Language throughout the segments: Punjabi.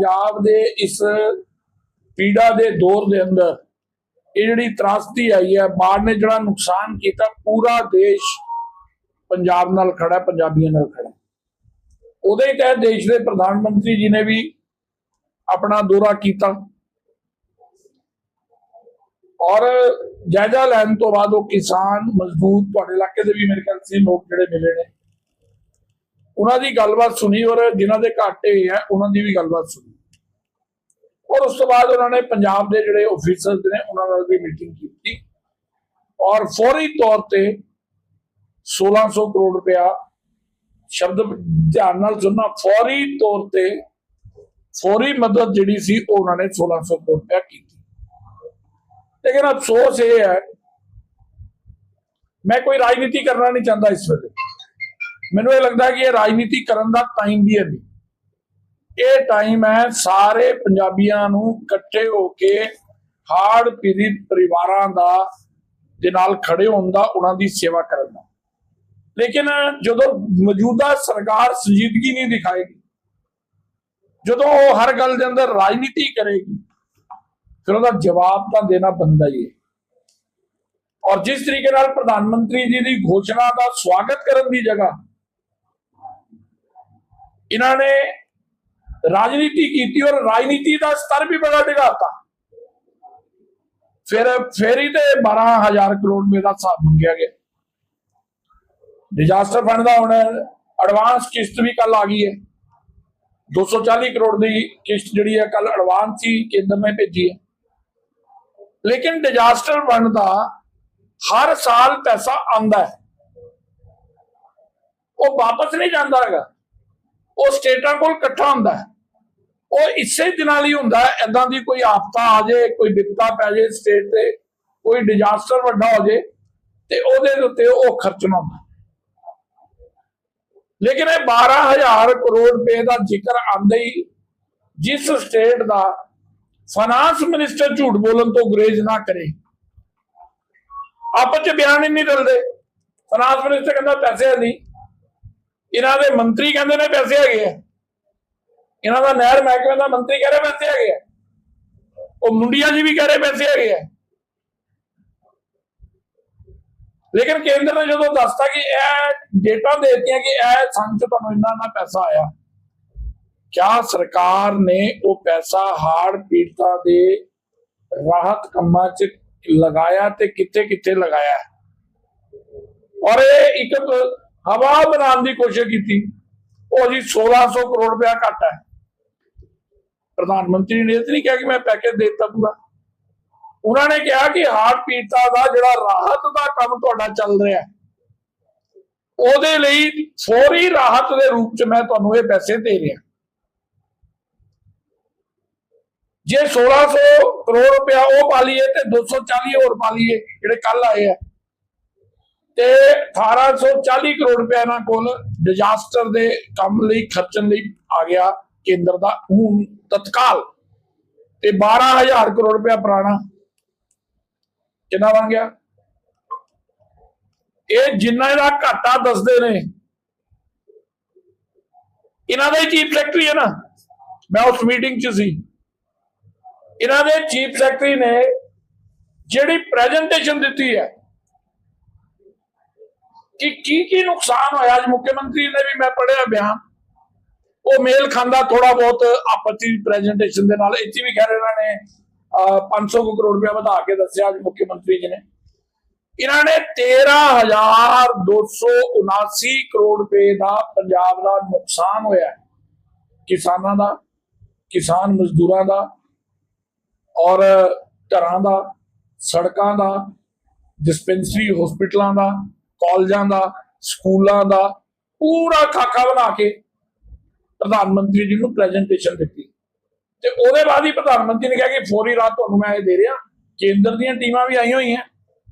ਪੰਜਾਬ ਦੇ ਇਸ ਪੀੜਾ ਦੇ ਦੌਰ ਦੇ ਅੰਦਰ ਇਹ ਜਿਹੜੀ ਤਰਾਸਦੀ ਆਈ ਹੈ, ਬਾੜ ਨੇ ਜਿਹੜਾ ਨੁਕਸਾਨ ਕੀਤਾ, ਪੂਰਾ ਦੇਸ਼ ਪੰਜਾਬ ਨਾਲ ਖੜਾ, ਪੰਜਾਬੀਆਂ ਨਾਲ ਖੜਾ। ਉਹਦੇ ਹੀ ਤਹਿਤ ਦੇਸ਼ ਦੇ ਪ੍ਰਧਾਨ ਮੰਤਰੀ ਜੀ ਨੇ ਵੀ ਆਪਣਾ ਦੌਰਾ ਕੀਤਾ। ਔਰ ਜਾਇਜ਼ਾ ਲੈਣ ਤੋਂ ਬਾਅਦ ਉਹ ਕਿਸਾਨ ਮਜ਼ਦੂਰ, ਤੁਹਾਡੇ ਇਲਾਕੇ ਦੇ ਵੀ ਮੇਰੇ ਖਿਆਲ ਸੀ ਲੋਕ ਜਿਹੜੇ ਮਿਲੇ ਨੇ। ਉਹਨਾਂ ਦੀ ਗੱਲਬਾਤ ਸੁਣੀ ਔਰ ਜਿਨ੍ਹਾਂ ਦੇ ਘਾਟੇ ਹੈ ਉਹਨਾਂ ਦੀ ਵੀ ਗੱਲਬਾਤ ਸੁਣੀ। ਔਰ ਉਸ ਤੋਂ ਬਾਅਦ ਉਹਨਾਂ ਨੇ ਪੰਜਾਬ ਦੇ ਜਿਹੜੇ ਆਫੀਸਰਸ ਨੇ, ਉਹਨਾਂ ਨਾਲ ਵੀ ਮੀਟਿੰਗ ਕੀਤੀ। ਔਰ ਫੌਰੀ ਤੌਰ ਤੇ 1600 ਕਰੋੜ ਰੁਪਇਆ ਸ਼ਬਦ ਧਿਆਨ ਨਾਲ ਸੁਣਨਾ, ਫੌਰੀ ਤੌਰ ਤੇ ਫੌਰੀ ਮਦਦ ਜਿਹੜੀ ਸੀ, ਉਹ ਉਹਨਾਂ ਨੇ 1600 ਕਰੋੜ ਰੁਪਇਆ ਕੀਤੀ। ਲੇਕਿਨ ਅਫਸੋਸ ਇਹ ਹੈ, ਮੈਂ ਕੋਈ ਰਾਜਨੀਤੀ ਕਰਨਾ ਨਹੀਂ ਚਾਹੁੰਦਾ ਇਸ ਵੇਲੇ। ਮੈਨੂੰ ਇਹ ਲੱਗਦਾ ਕਿ ਇਹ ਰਾਜਨੀਤੀ ਕਰਨ ਦਾ ਟਾਈਮ ਵੀ ਹੈ ਨਹੀਂ। ਇਹ ਟਾਈਮ ਹੈ ਸਾਰੇ ਪੰਜਾਬੀਆਂ ਨੂੰ ਇਕੱਠੇ ਹੋ ਕੇ ਹਾਰਡ ਪੀੜਿਤ ਪਰਿਵਾਰਾਂ ਦਾ, ਦੇ ਨਾਲ ਖੜੇ ਹੋਣ ਦਾ, ਉਹਨਾਂ ਦੀ ਸੇਵਾ ਕਰਨ ਦਾ। ਲੇਕਿਨ ਜਦੋਂ ਮੌਜੂਦਾ ਸਰਕਾਰ ਸੰਜੀਦਗੀ ਨਹੀਂ ਦਿਖਾਏਗੀ, ਜਦੋਂ ਉਹ ਹਰ ਗੱਲ ਦੇ ਅੰਦਰ ਰਾਜਨੀਤੀ ਕਰੇਗੀ, ਫਿਰ ਉਹਦਾ ਜਵਾਬ ਤਾਂ ਦੇਣਾ ਬੰਦਾ ਹੀ ਹੈ। ਔਰ ਜਿਸ ਤਰੀਕੇ ਨਾਲ ਪ੍ਰਧਾਨ ਮੰਤਰੀ ਜੀ ਦੀ ਘੋਸ਼ਣਾ ਦਾ ਸਵਾਗਤ ਕਰਨ ਦੀ ਜਗ੍ਹਾ ਇਹਨਾਂ ਨੇ ਰਾਜਨੀਤੀ ਕੀਤੀ ਔਰ ਰਾਜਨੀਤੀ ਦਾ ਸਤਰ ਵੀ ਬੜਾ ਡਿਗਾਤਾ ਫਿਰ ਫੇਰੀ ਤੇ 12000 ਕਰੋੜ ਰੁਪਏ ਦਾ ਹਿਸਾਬ ਮੰਗਿਆ ਗਿਆ। ਡਿਜ਼ਾਸਟਰ ਫੰਡ ਦਾ ਹੁਣ ਐਡਵਾਂਸ ਕਿਸ਼ਤ ਵੀ ਕੱਲ ਆ ਗਈ ਹੈ। 240 ਕਰੋੜ ਦੀ ਕਿਸ਼ਤ ਜਿਹੜੀ ਹੈ ਕੱਲ ਐਡਵਾਂਸ ਹੀ ਕੇਂਦਰ ਨੇ ਭੇਜੀ ਹੈ। ਲੇਕਿਨ ਡਿਜ਼ਾਸਟਰ ਫੰਡ ਦਾ ਹਰ ਸਾਲ ਪੈਸਾ ਆਉਂਦਾ ਹੈ। ਉਹ ਵਾਪਸ ਨਹੀਂ ਜਾਂਦਾ ਹੈਗਾ। ਉਹ ਸਟੇਟਾਂ ਕੋਲ ਇਕੱਠਾ ਹੁੰਦਾ ਹੈ। ਉਹ ਇਸੇ ਦਿਨਾਂ ਲਈ ਹੁੰਦਾ ਹੈ ਐਦਾਂ ਦੀ ਕੋਈ ਆਫਤਾ ਆ ਜਾਏ, ਕੋਈ ਵਿਪਤਾ ਪੈ ਜਾਏ ਸਟੇਟ ਤੇ, ਕੋਈ ਡਿਜ਼ਾਸਟਰ ਵੱਡਾ ਹੋ ਜਾਏ, ਤੇ ਉਹਦੇ ਉੱਤੇ ਉਹ ਖਰਚਣਾ ਹੁੰਦਾ ਲੇਕਿਨ ਇਹ 12000 ਕਰੋੜ ਰੁਪਏ ਦਾ ਜ਼ਿਕਰ ਆਂਦੇ ਹੀ ਜਿਸ ਸਟੇਟ ਦਾ ਫਾਈਨਾਂਸ ਮਿਨਿਸਟਰ ਝੂਠ ਬੋਲਣ ਤੋਂ ਗੁਰੇਜ਼ ਨਾ ਕਰੇ। ਆਪਸ ਚ ਬਿਆਨ ਹੀ ਨਹੀਂ ਦਿੰਦੇ ਫਾਈਨਾਂਸ ਮਿਨਿਸਟਰ ਕਹਿੰਦਾ ਪੈਸੇ ਹੈ ਨਹੀਂ। ਇਹਨਾਂ ਦੇ ਮੰਤਰੀ ਕਹਿੰਦੇ ਨੇ ਪੈਸੇ ਹੈਗੇ ਆ। ਇਹਨਾਂ ਦਾ ਨਹਿਰ ਮਹਿਕਮੇ ਦਾ ਮੰਤਰੀ ਕਹਿ ਰਿਹਾ ਪੈਸੇ ਹੈਗੇ ਆ। ਉਹ ਮੁੰਡਿਆ ਜੀ ਵੀ ਕਹਿ ਰਹੇ ਪੈਸੇ ਹੈਗੇ ਆ। ਲੇਕਿਨ ਕੇਂਦਰ ਨੇ ਜਦੋਂ ਦੱਸਤਾ ਕਿ ਇਹ ਡੇਟਾ ਦੇ ਦਿੱਤੀਆਂ ਕਿ ਇਹ ਸੰਨ ਚ ਤੁਹਾਨੂੰ ਇੰਨਾ ਨਾ ਪੈਸਾ ਆਇਆ, ਕਿਆ ਸਰਕਾਰ ਨੇ ਉਹ ਪੈਸਾ ਹਾਰ ਪੀੜਤਾਂ ਦੇ ਰਾਹਤ ਕੰਮਾਂ 'ਚ ਲਗਾਇਆ ਤੇ ਕਿੱਥੇ ਕਿੱਥੇ ਲਗਾਇਆ? ਔਰ ਇਹ ਇੱਕ ਹਵਾ ਬਣਾਉਣ ਦੀ ਕੋਸ਼ਿਸ਼ ਕੀਤੀ। ਉਹ ਜੀ 1600 ਕਰੋੜ ਰੁਪਇਆ ਘੱਟ ਹੈ। ਪ੍ਰਧਾਨ ਮੰਤਰੀ ਨੇ ਇਹ ਨਹੀਂ ਕਿਹਾ ਕਿ ਮੈਂ ਪੈਕੇਜ ਦੇ ਦਿੱਤਾ ਪੂਰਾ। ਉਹਨਾਂ ਨੇ ਕਿਹਾ ਕਿ ਹਾਰਟ ਪੀੜਤਾ ਦਾ ਜਿਹੜਾ ਰਾਹਤ ਦਾ ਕੰਮ ਤੁਹਾਡਾ ਚੱਲ ਰਿਹਾ ਹੈ, ਉਹਦੇ ਲਈ ਫੌਰੀ ਰਾਹਤ ਦੇ ਰੂਪ 'ਚ ਮੈਂ ਤੁਹਾਨੂੰ ਇਹ ਪੈਸੇ ਦੇ ਰਿਹਾ। ਜੇ 1600 ਕਰੋੜ ਰੁਪਇਆ ਉਹ ਪਾ ਲਈਏ ਤੇ 240 ਹੋਰ ਪਾ ਲਈਏ ਜਿਹੜੇ ਕੱਲ ਆਏ ਆ ਤੇ 1840 ਕਰੋੜ ਰੁਪਇਆ ਇਹਨਾਂ ਕੋਲ ਡਿਜ਼ਾਸਟਰ ਦੇ ਕੰਮ ਲਈ, ਖਰਚਣ ਲਈ ਆ ਗਿਆ ਕੇਂਦਰ ਦਾ ਹੁਣ ਤਤਕਾਲ। ਤੇ 12000 ਕਰੋੜ ਰੁਪਇਆ ਪੁਰਾਣਾ ਕਿੰਨਾ ਬਣ ਗਿਆ? ਇਹ ਜਿੰਨਾ ਇਹਦਾ ਘਾਟਾ ਦੱਸਦੇ ਨੇ, ਇਹਨਾਂ ਦਾ ਹੀ ਚੀਫ ਸੈਕਟਰੀ ਹੈ ਨਾ, ਮੈਂ ਉਸ ਮੀਟਿੰਗ 'ਚ ਸੀ। ਇਹਨਾਂ ਦੇ ਚੀਫ ਸੈਕਟਰੀ ਨੇ ਜਿਹੜੀ ਪ੍ਰੈਜੈਂਟੇਸ਼ਨ ਦਿੱਤੀ ਹੈ ਕਿ ਕੀ ਕੀ ਨੁਕਸਾਨ ਹੋਇਆ? ਅੱਜ ਮੁੱਖ ਮੰਤਰੀ ਨੇ ਵੀ ਮੈਂ ਪੜਿਆ ਬਿਆਨ। ਉਹ ਮੇਲ ਖਾਂਦਾ ਥੋੜਾ ਬਹੁਤ ਆਪਸੀ ਪ੍ਰੈਜੈਂਟੇਸ਼ਨ ਦੇ ਨਾਲ। ਇੱਥੇ ਵੀ ਖੈਰ ਇਹਨਾਂ ਨੇ 500 ਕਰੋੜ ਰੁਪਇਆ ਵਧਾ ਕੇ ਦੱਸਿਆ ਅੱਜ ਮੁੱਖ ਮੰਤਰੀ ਜੀ ਨੇ। ਇਹਨਾਂ ਨੇ 13279 ਕਰੋੜ ਰੁਪਏ ਦਾ ਪੰਜਾਬ ਦਾ ਨੁਕਸਾਨ ਹੋਇਆ ਕਿਸਾਨਾਂ ਦਾ, ਕਿਸਾਨ ਮਜ਼ਦੂਰਾਂ ਦਾ ਔਰ ਘਰਾਂ ਦਾ, ਸੜਕਾਂ ਦਾ ਡਿਸਪੈਂਸਰੀ ਹਸਪੀਟਲਾਂ ਦਾ। ਕਾਲਜਾਂ ਦਾ, ਸਕੂਲਾਂ ਦਾ, ਪੂਰਾ ਖਾਕਾ ਬਣਾ ਕੇ ਪ੍ਰਧਾਨ ਮੰਤਰੀ ਜੀ ਨੂੰ ਪ੍ਰੈਜੈਂਟੇਸ਼ਨ ਦਿੱਤੀ। ਤੇ ਉਹਦੇ ਬਾਅਦ ਹੀ ਪ੍ਰਧਾਨ ਮੰਤਰੀ ਨੇ ਕਿਹਾ ਕਿ ਫੌਰੀ ਰਾਤ ਤੁਹਾਨੂੰ ਮੈਂ ਇਹ ਦੇ ਰਿਹਾ, ਕੇਂਦਰ ਦੀਆਂ ਟੀਮਾਂ ਵੀ ਆਈਆਂ ਹੋਈਆਂ,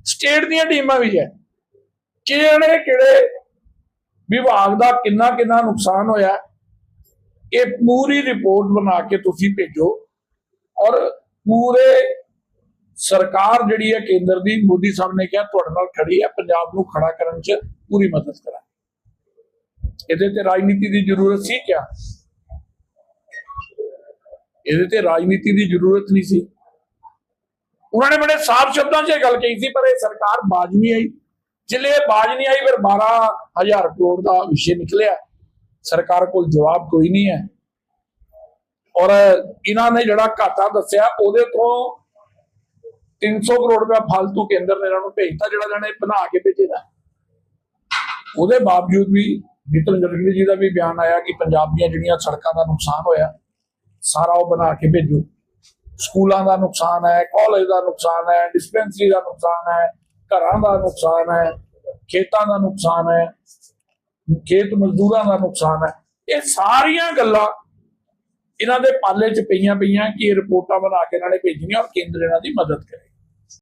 ਸਟੇਟ ਦੀਆਂ ਟੀਮਾਂ ਵੀ ਹੈ। ਕਿਹੜੇ ਕਿਹੜੇ ਵਿਭਾਗ ਦਾ ਕਿੰਨਾ ਕਿੰਨਾ ਨੁਕਸਾਨ ਹੋਇਆ, ਇਹ ਪੂਰੀ ਰਿਪੋਰਟ ਬਣਾ ਕੇ ਤੁਸੀਂ ਭੇਜੋ। ਔਰ ਪੂਰੇ ਸਰਕਾਰ ਜਿਹੜੀ ਹੈ ਕੇਂਦਰ ਦੀ, ਮੋਦੀ ਸਾਹਿਬ ਨੇ ਕਿਹਾ ਤੁਹਾਡੇ ਨਾਲ ਖੜੀ ਹੈ, ਪੰਜਾਬ ਨੂੰ ਖੜਾ ਕਰਨ 'ਚ ਪੂਰੀ ਮਦਦ ਕਰਾਂ ਇਹਦੇ ਤੇ ਰਾਜਨੀਤੀ ਦੀ ਜ਼ਰੂਰਤ ਸੀ ਕਿਆ? ਇਹਦੇ ਤੇ ਰਾਜਨੀਤੀ ਦੀ ਜ਼ਰੂਰਤ ਨਹੀਂ ਸੀ। ਉਹਨਾਂ ਨੇ ਬੜੇ ਸਾਫ਼ ਸ਼ਬਦਾਂ 'ਚ ਇਹ ਗੱਲ ਕਹੀ ਸੀ, ਪਰ ਇਹ ਸਰਕਾਰ ਬਾਜ ਨਹੀਂ ਆਈ। ਜਿਲੇ ਬਾਜ ਨਹੀਂ ਆਈ, ਫਿਰ 12000 ਕਰੋੜ ਦਾ ਵਿਸ਼ੇ ਨਿਕਲਿਆ। ਸਰਕਾਰ ਕੋਲ ਜਵਾਬ ਕੋਈ ਨਹੀਂ ਹੈ। ਔਰ ਇਹਨਾਂ ਨੇ ਜਿਹੜਾ ਘਾਟਾ ਦੱਸਿਆ, ਉਹਦੇ ਤੋਂ 300 ਕਰੋੜ ਰੁਪਇਆ ਫालतू ਕੇਂਦਰ ਨੇ ਇਹਨਾਂ ਨੂੰ ਭੇਜਤਾ, ਜਿਹੜਾ ਇਹਨਾਂ ਨੇ ਬਣਾ ਕੇ ਭੇਜੇਦਾ ਉਹਦੇ ਬਾਵਜੂਦ ਵੀ ਨਿਤਨ ਗਡਕਰੀ ਜੀ ਦਾ ਵੀ ਬਿਆਨ ਆਇਆ ਕਿ ਪੰਜਾਬ ਦੀਆਂ ਜਿਹੜੀਆਂ ਸੜਕਾਂ ਦਾ ਨੁਕਸਾਨ ਹੋਇਆ, ਸਾਰਾ ਉਹ ਬਣਾ ਕੇ ਭੇਜੋ। ਸਕੂਲਾਂ ਦਾ ਨੁਕਸਾਨ ਹੈ, ਕਾਲਜ ਦਾ ਨੁਕਸਾਨ ਹੈ, ਡਿਸਪੈਂਸਰੀ ਦਾ ਨੁਕਸਾਨ ਹੈ, ਘਰਾਂ ਦਾ ਨੁਕਸਾਨ ਹੈ, ਖੇਤਾਂ ਦਾ ਨੁਕਸਾਨ ਹੈ, ਖੇਤ ਮਜ਼ਦੂਰਾਂ ਦਾ ਨੁਕਸਾਨ ਹੈ। ਇਹ ਸਾਰੀਆਂ ਗੱਲਾਂ ਇਹਨਾਂ ਦੇ ਪਾਲੇ 'ਚ ਪਈਆਂ ਪਈਆਂ ਕਿ ਇਹ ਰਿਪੋਰਟਾਂ ਬਣਾ ਕੇ ਇਹਨਾਂ ਨੇ ਭੇਜੀਆਂ ਔਰ ਕੇਂਦਰ ਇਹਨਾਂ ਦੀ ਮਦਦ ਕਰੇ।